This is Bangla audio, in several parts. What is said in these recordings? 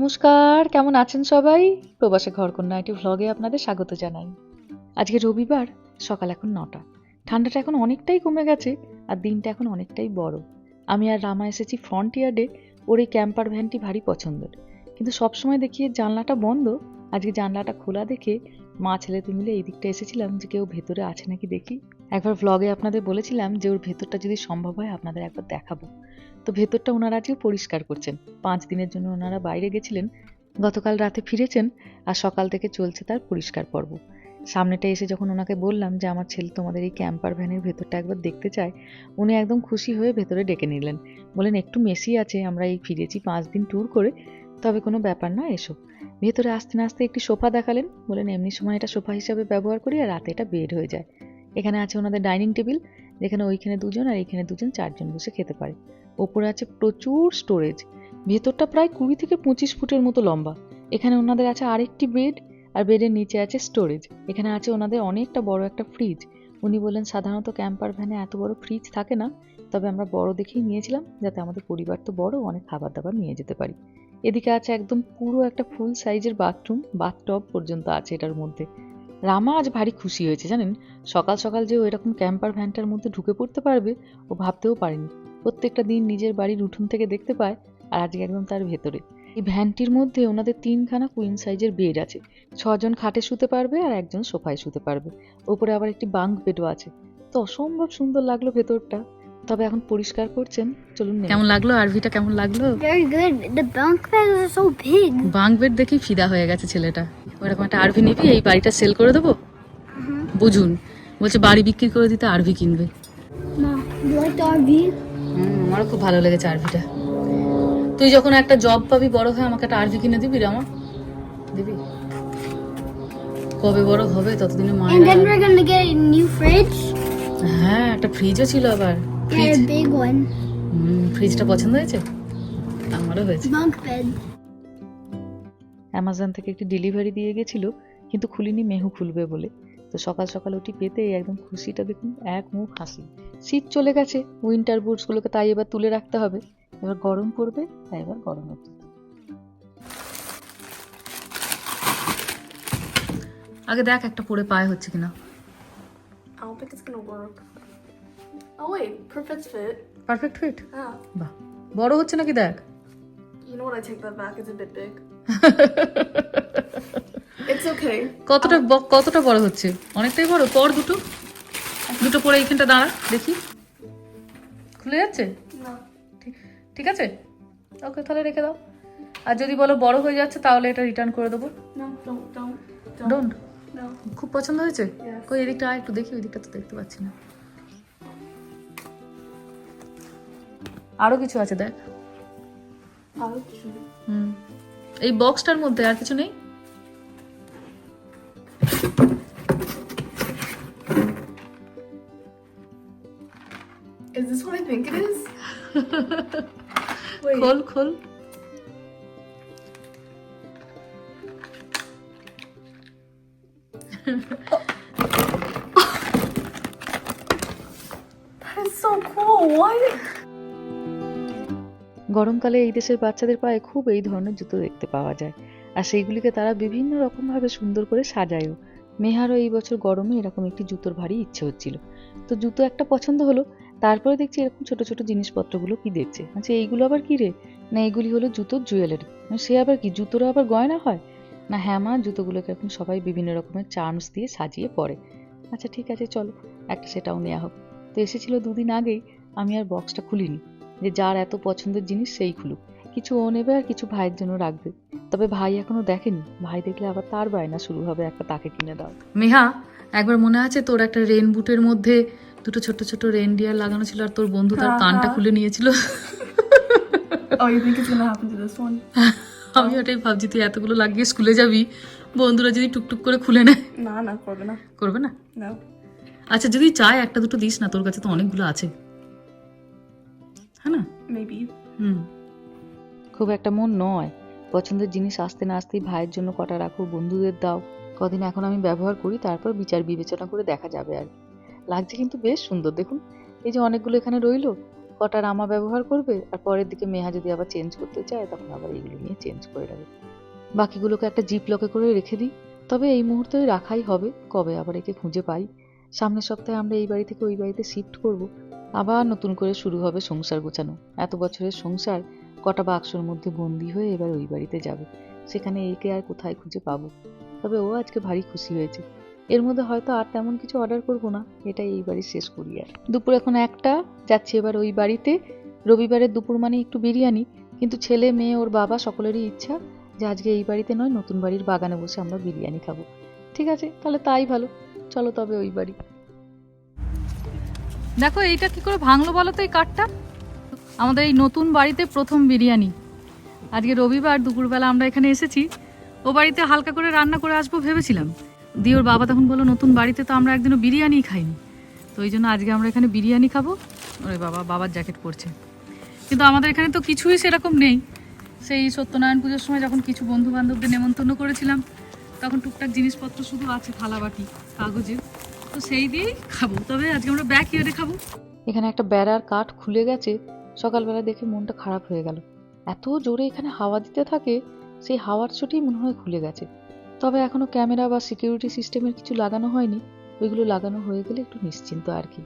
নমস্কার, কেমন আছেন সবাই? প্রবাসে ঘরকন্যা একটি ভ্লগে আপনাদের স্বাগত জানাই। আজকে রবিবার, সকাল এখন নটা। ঠান্ডাটা এখন অনেকটাই কমে গেছে আর দিনটা এখন অনেকটাই বড়। আমি আর রামা এসেছি ফ্রন্ট ইয়ার্ডে ওর এই ক্যাম্পার ভ্যানটি ভারী পছন্দের। কিন্তু সবসময় দেখি জানলাটা বন্ধ। আজকে জানলাটা খোলা দেখে মা ছেলে মিলে এই দিকটা এসেছিলাম যে কেউ ভেতরে আছে নাকি দেখি। একবার ভ্লগে আপনাদের বলেছিলাম যে ওর ভেতরটা যদি সম্ভব হয় আপনাদের একবার দেখাবো। তো ভেতরটা ওনারা আজকে পরিষ্কার করছেন। পাঁচ দিনের জন্য ওনারা বাইরে গেছিলেন, গতকাল রাতে ফিরেছেন আর সকাল থেকে চলছে তার পরিষ্কার পর্ব। সামনেটা এসে যখন ওনাকে বললাম যে, আমার ছেলে তোমাদের এই ক্যাম্পার ভ্যানের ভেতরটা একবার দেখতে চায়, উনি একদম খুশি হয়ে ভেতরে ডেকে নিলেন। বলেন একটু মেসি আছে, আমরা এই ফিরেছি পাঁচ দিন ট্যুর করে, তবে কোনো ব্যাপার না, এসো। ভেতরে আসতে আসতে একটি সোফা দেখালেন। বলেন এমনি সময় এটা সোফা হিসাবে ব্যবহার করি আর রাতে এটা বেড হয়ে যায়। এখানে আছে ওনাদের ডাইনিং টেবিল, যেখানে ওইখানে দুজন আর এখানে দুজন চারজন বসে খেতে পারে। ওপরে আছে প্রচুর স্টোরেজ, ভেতরটা প্রায় কুড়ি থেকে পঁচিশ ফুটের মতো লম্বা। এখানে ওনাদের আছে আরেকটি বেড আর বেডের নিচে আছে স্টোরেজ। এখানে আছে ওনাদের অনেকটা বড় একটা ফ্রিজ। উনি বললেন, সাধারণত ক্যাম্পার ভ্যানে এত বড় ফ্রিজ থাকে না, তবে আমরা বড় দেখেই নিয়েছিলাম, যাতে আমাদের পরিবার তো বড়, অনেক খাবার দাবার নিয়ে যেতে পারি। এদিকে আছে একদম পুরো একটা ফুল সাইজের বাথরুম বাথটব পর্যন্ত আছে এটার মধ্যে। রামা আজ ভারী খুশি হয়েছে, জানেন? সকাল সকাল যে ও এরকম ক্যাম্পার ভ্যানটার মধ্যে ঢুকে পড়তে পারবে, ও ভাবতেও পারেনি। প্রত্যেকটা দিন নিজের বাড়ির উঠোন থেকে দেখতে পায়, আর আজকে একদম তার ভেতরে। এই ভ্যানটির মধ্যে ওনাদের তিনখানা কুইন সাইজের বেড আছে। ছজন খাটে শুতে পারবে আর একজন সোফায় শুতে পারবে। ওপরে আবার একটি বাঙ্ক বেডও আছে। তো অসম্ভব সুন্দর লাগল ভেতরটা। তবে এখন পরিষ্কার করছেন চলুন কেমন লাগল? আরভিটা কেমন লাগল? Very good. The bunk beds are so big. Bunk bed দেখি ফিদা হয়ে গেছে ছেলেটা। ওরকম একটা আরভি নিবি এই বাড়িটা সেল করে দেবো? বুঝুন বলছে বাড়ি বিক্রি করে দিতে আরভি কিনবে। আমারও খুব ভালো লেগেছে আরভিটা। তুই যখন একটা জব পাবি বড় হয়ে আমাকে একটা আরভি কিনে দিবি রে আমার দিবি? কবে বড় হবে ততদিনে fridge. হ্যাঁ একটা ফ্রিজও ছিল আবার। ফ্রিজ a big ফ্রিজটা পছন্দ হয়েছে? আমারও হয়েছে. অ্যামাজন থেকে একটি ডেলিভারি দিয়ে গেছিল কিন্তু খুলিনি মেহু খুলবে বলে। তো সকাল সকাল ওটি পেতে একদম খুশিটা দেখুন এক মুখ হাসি। শীত চলে গেছে উইন্টার বুটসগুলোকে তাই এবার তুলে রাখতে হবে। এবার গরম পড়বে তাই এবার গরম হচ্ছে। আগে দেখ একটা পরে পায়ে হচ্ছে কিনা। I don't think it's gonna work. Oh wait, perfect fit. Perfect fit Yeah. বাহ বড় হচ্ছে নাকি দেখ You know what? I take that back. It's a bit big. it's okay. কতটা ব- কতটা বড় হচ্ছে অনেকটাই বড় পর দুটো দুটো পরে এইখানটা দাঁড়া দেখি খুলে যাচ্ছে No. ঠিক ঠিক আছে ওকে তাহলে রেখে দাও আর যদি বলো বড় হয়ে যাচ্ছে তাহলে এটা রিটার্ন করে দেবো No, don't, don't, don't. Don't No. খুব পছন্দ হয়েছে Yes. কই এদিকটা আয় একটু দেখি ওই দিকটা তো দেখতে পাচ্ছি না আরও কিছু আছে দেখ. হুম এই বক্সটার মধ্যে আর কিছু নেই Is this what I think it is? খোল খোল That is so cool. What? গরমকালে এই দেশের বাচ্চাদের পায়ে খুব এই ধরনের জুতো দেখতে পাওয়া যায়। আর সেইগুলিকে তারা বিভিন্ন রকমভাবে সুন্দর করে সাজায়ও। মেহারও এই বছর গরমে এরকম একটি জুতোর ভারী ইচ্ছে হচ্ছিল। তো জুতো একটা পছন্দ হলো, তারপরে দেখছি এরকম ছোট ছোট জিনিসপত্রগুলো কি দেখছে? আচ্ছা এইগুলো আবার কি রে? না, এগুলি হলো জুতোর জুয়েলারি। সে আবার কি, জুতোরও আবার গয়না হয়? না হ্যাঁ মা, জুতোগুলোকে এখন সবাই বিভিন্ন রকমের চার্মস দিয়ে সাজিয়ে পরে। আচ্ছা ঠিক আছে, চলো, একটা সেটাও নেওয়া হোক। তো এসেছিল দুদিন আগেই, আমি আর বক্সটা খুলিনি। যে যার এত পছন্দের জিনিস সেই খুলুক। কিছু ও নেবে আর কিছু ভাইয়ের জন্য রাখবে। তবে ভাই এখনও দেখেনি। ভাই দেখলে আবার তার বায়না শুরু হবে একটা তাকে কিনে দাও মেহা একবার মনে আছে তোর একটা রেন বুটের মধ্যে দুটো ছোট ছোট রেন ডিয়ার লাগানো ছিল আর তোর বন্ধু তার হ্যাঁ, কানটা হ্যাঁ। খুলে নিয়েছিল? Oh? আমি ওটাই ভাবছি তুই এতগুলো লাগিয়ে স্কুলে যাবি বন্ধুরা যদি টুকটুক করে খুলে নেয়। না না করবে না। করবে না. আচ্ছা যদি চায় একটা দুটো দিস না তোর কাছে তো অনেকগুলো আছে। হ্যাঁ না? Maybe. হুম। খুব একটা মন নয়। পছন্দের জিনিস আসতে না আসতেই ভাইয়ের জন্য কটা রাখো বন্ধুদের দাও। কদিন এখন আমি ব্যবহার করি তারপর বিচার বিবেচনা করে দেখা যাবে আর লাগছে কিন্তু বেশ সুন্দর। দেখুন এই যে অনেকগুলো এখানে রইল কটা রামা ব্যবহার করবে আর পরের দিকে মেহা যদি আবার চেঞ্জ করতে চায় তখন আবার এইগুলো নিয়ে চেঞ্জ করে রাখবে বাকিগুলোকে একটা জিপ লকে করে রেখে দিই। তবে এই মুহূর্তে রাখাই হবে কবে আবার একে খুঁজে পাই। সামনের সপ্তাহে আমরা এই বাড়ি থেকে ওই বাড়িতে শিফট করব। আবার নতুন করে শুরু হবে সংসার গোছানো। এত বছরের সংসার, কটা বাক্সর মধ্যে বন্দি হয়ে এবার ওই বাড়িতে যাবে। সেখানে একে আর কোথায় খুঁজে পাবো? তবে ও আজকে ভারী খুশি হয়েছে। এর মধ্যে হয়তো আর তেমন কিছু অর্ডার করব না। এটাই এই বাড়ি শেষ করি আর। দুপুর এখন একটা, যাচ্ছি এবার ওই বাড়িতে। রবিবারের দুপুর মানে একটু বিরিয়ানি। কিন্তু ছেলে, মেয়ে, ওর বাবা সকলেরই ইচ্ছা যে আজকে এই বাড়িতে নয়, নতুন বাড়ির বাগানে বসে আমরা বিরিয়ানি খাব। ঠিক আছে, তাহলে তাই ভালো। চলো তবে ওই বাড়ি। দেখো, এইটা কি করে ভাঙলো বলো তো এই কাঠটা? আমাদের এই নতুন বাড়িতে প্রথম বিরিয়ানি। আজকে রবিবার, দুপুরবেলা আমরা এখানে এসেছি। ও বাড়িতে হালকা করে রান্না করে আসব ভেবেছিলাম। দিয়ে ওর বাবা তখন বলল, নতুন বাড়িতে তো আমরা একদিনও বিরিয়ানি খাইনি। তো ওই জন্য আজকে আমরা এখানে বিরিয়ানি খাব। ওরে বাবা, বাবার জ্যাকেট পরছে। কিন্তু আমাদের এখানে তো কিছুই সেরকম নেই। সেই সত্যনারায়ণ পুজোর সময় যখন কিছু বন্ধু বান্ধবদের নেমন্তন্ন করেছিলাম, তখন টুকটাক জিনিসপত্র শুধু আছে থালা বাটি কাগজের তো সেই দিয়েই খাব। তবে আজকে আমরা ব্যাক ইয়ারে খাব। এখানে একটা বেড়ার কাঠ খুলে গেছে। সকালবেলা দেখে মনটা খারাপ হয়ে গেল। এত জোরে এখানে হাওয়া দিতে থাকে, সেই হাওয়ার চোটেই মনে হয় খুলে গেছে। তবে এখনও ক্যামেরা বা সিকিউরিটি সিস্টেমের কিছু লাগানো হয়নি। ওইগুলো লাগানো হয়ে গেলে একটু নিশ্চিন্ত আর কি।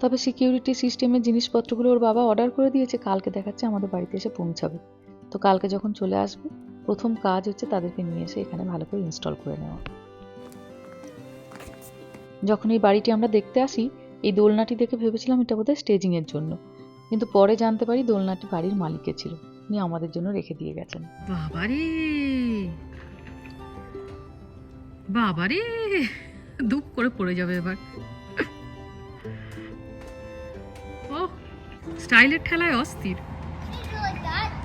তবে সিকিউরিটি সিস্টেমের জিনিসপত্রগুলো ওর বাবা অর্ডার করে দিয়েছে। কালকে দেখাচ্ছে আমাদের বাড়িতে এসে পৌঁছাবে। তো কালকে যখন চলে আসবে, প্রথম কাজ হচ্ছে তাদেরকে নিয়ে এসে এখানে ভালো করে ইনস্টল করে নেওয়া। যখন এই বাড়িটি আমরা দেখতে আসি, এই দোলনাটি দেখে ভেবেছিলাম এটা বোধহয় স্টেজিং এর জন্য। কিন্তু পরে জানতে পারি দোলনাটি বাড়ির মালিকের ছিল। উনি আমাদের জন্য রেখে দিয়ে গেছেন। বাবারে! বাবারে! দুপ করে পড়ে যাবে এবার। ও, স্টাইলের ঠেলায় অস্থির।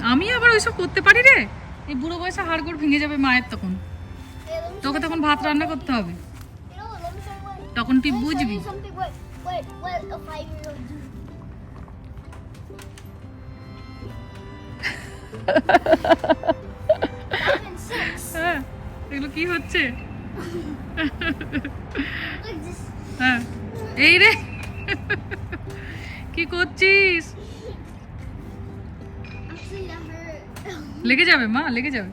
আমি আবার ওইসব করতে পারি রে? এই বুড়ো বয়সে হাড়গোড় ভেঙে যাবে মায়ের তখন। তোকে তখন ভাত রান্না করতে হবে। তখন তুই বুঝবি। হ্যাঁ, এগুলো কি হচ্ছে? হ্যাঁ, এই রে। কি করছিস? লেগে যাবে মা লেগে যাবে।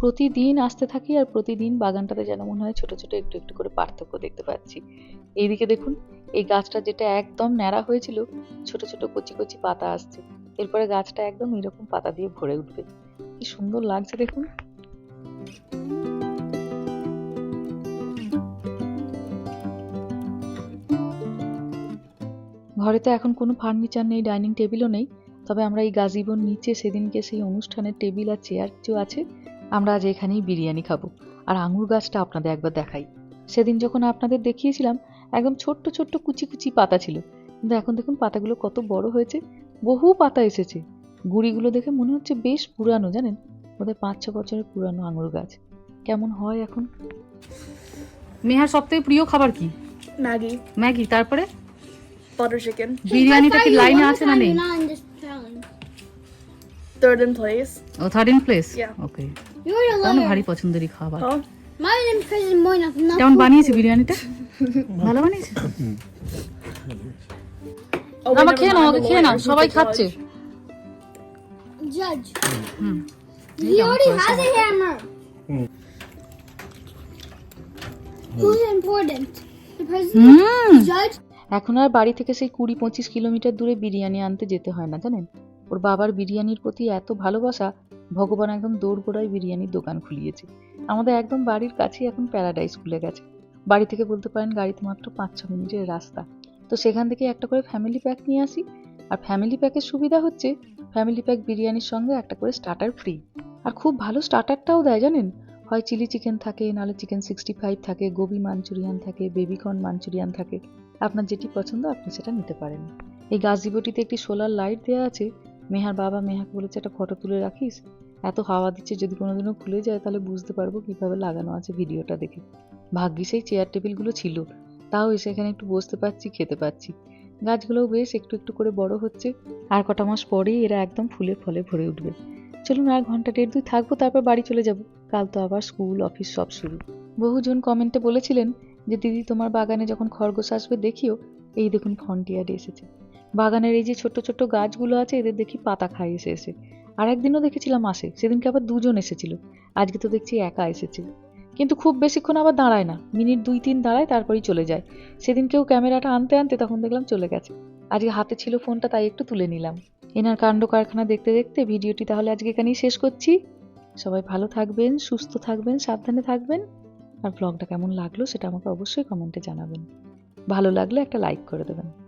প্রতিদিন আসতে থাকি আর প্রতিদিন বাগানটাতে যেন মনে হয় ছোট ছোট একটু একটু করে পার্থক্য দেখতে পাচ্ছি। এইদিকে দেখুন, এই গাছটা যেটা একদম ন্যাড়া হয়েছিল, ছোট ছোট কচি কচি পাতা আসছে। এরপরে গাছটা একদম এরকম পাতা দিয়ে ভরে উঠবে। কি সুন্দর লাগছে দেখুন। ঘরে তো এখন কোনো ফার্নিচার নেই, ডাইনিং টেবিলও নেই। তবে আমরা এই গাজিবন নিচে সেদিনকে সেই অনুষ্ঠানের টেবিল আর চেয়ার কিছু আছে। আমরা আজ এখানেই বিরিয়ানি খাব। আর আঙুর গাছটা আপনাদের একবার দেখাই। সেদিন যখন আপনাদের দেখিয়েছিলাম একদম ছোট্ট ছোট্ট কুচি কুচি পাতা ছিল। কিন্তু এখন দেখুন পাতাগুলো কত বড় হয়েছে বহু পাতা এসেছে। গুড়িগুলো দেখে মনে হচ্ছে বেশ পুরানো জানেন? ওদের পাঁচ ছ বছরের পুরানো আঙুর গাছ। কেমন হয় এখন? মেহার সবথেকে প্রিয় খাবার কি? ম্যাগি। ম্যাগি তারপরে? Butter chicken. বিরিয়ানিটা কি লাইনে আছে না নেই? Third in place. O third in place Yeah. Okay You're তাহলে lower. ভারী পছন্দেরই খাবার in prison more enough. Not কেমন বানিয়েছে বিরিয়ানিটা ভালো বানিয়েছে Oh, আমার খেয়ে নাও the খেয়ে. নাও সবাই খাচ্ছে judge. judge. Hmm He already has a hammer. Who's important? The president, judge, এখন আর বাড়ি থেকে সেই কুড়ি পঁচিশ কিলোমিটার দূরে বিরিয়ানি আনতে যেতে হয় না জানেন ওর বাবার বিরিয়ানির প্রতি এত ভালোবাসা, ভগবান একদম দৌড়গোড়ায় বিরিয়ানির দোকান খুলিয়েছে। আমাদের একদম বাড়ির কাছেই এখন প্যারাডাইস খুলে গেছে। বাড়ি থেকে বলতে পারেন গাড়িতে মাত্র পাঁচ ছ মিনিটের রাস্তা। তো সেখান থেকে একটা করে ফ্যামিলি প্যাক নিয়ে আসি। আর ফ্যামিলি প্যাকের সুবিধা হচ্ছে ফ্যামিলি প্যাক বিরিয়ানির সঙ্গে একটা করে স্টার্টার ফ্রি আর খুব ভালো স্টার্টারটাও দেয় জানেন? হয় চিলি চিকেন থাকে, নাহলে চিকেন সিক্সটি ফাইভ থাকে গোবি মাঞ্চুরিয়ান থাকে বেবিকর্ন মাঞ্চুরিয়ান থাকে। আপনার যেটি পছন্দ, আপনি সেটা নিতে পারেন। এই গাছজিবটিতে একটি সোলার লাইট দেওয়া আছে। মেহার বাবা মেহাকে বলেছে, একটা ফটো তুলে রাখিস? এত হাওয়া দিচ্ছে, যদি কোনোদিনও খুলে যায়, তাহলে বুঝতে পারব কীভাবে লাগানো আছে ভিডিওটা দেখে। ভাগ্যি সেই চেয়ার টেবিলগুলো ছিল। তাও এসে এখানে একটু বসতে পারছি, খেতে পাচ্ছি গাছগুলোও বেশ একটু একটু করে বড় হচ্ছে। আর কটা মাস পরেই এরা একদম ফুলে ফলে ভরে উঠবে। চলুন আর ঘণ্টা দেড় দুই থাকব, তারপর বাড়ি চলে যাব। কাল তো আবার স্কুল অফিস সব শুরু। বহুজন কমেন্টে বলেছিলেন যে, দিদি, তোমার বাগানে যখন খরগোশ আসবে, দেখিও। এই দেখুন ফন্টিয়ার এসেছে। বাগানের এই যে ছোট্ট ছোট্ট গাছগুলো আছে, এদের দেখি পাতা খাই এসে। এসে আর একদিনও দেখেছিলাম আসে সেদিনকে আবার দুজন এসেছিল। আজকে তো দেখছি একা এসেছে। কিন্তু খুব বেশিক্ষণ আবার দাঁড়ায় না। মিনিট দুই তিন দাঁড়ায়, তারপরেই চলে যায়। সেদিন কেউ ক্যামেরাটা আনতে আনতে তখন দেখলাম চলে গেছে। আজকে হাতে ছিল ফোনটা, তাই একটু তুলে নিলাম। এনার কাণ্ড কারখানা দেখতে দেখতে ভিডিওটি তাহলে আজকে এখানেই শেষ করছি। সবাই ভালো থাকবেন, সুস্থ থাকবেন, সাবধানে থাকবেন। আর ব্লগটা কেমন লাগল সেটা আমাকে অবশ্যই কমেন্টে জানাবেন। ভালো লাগলে একটা লাইক করে দেবেন।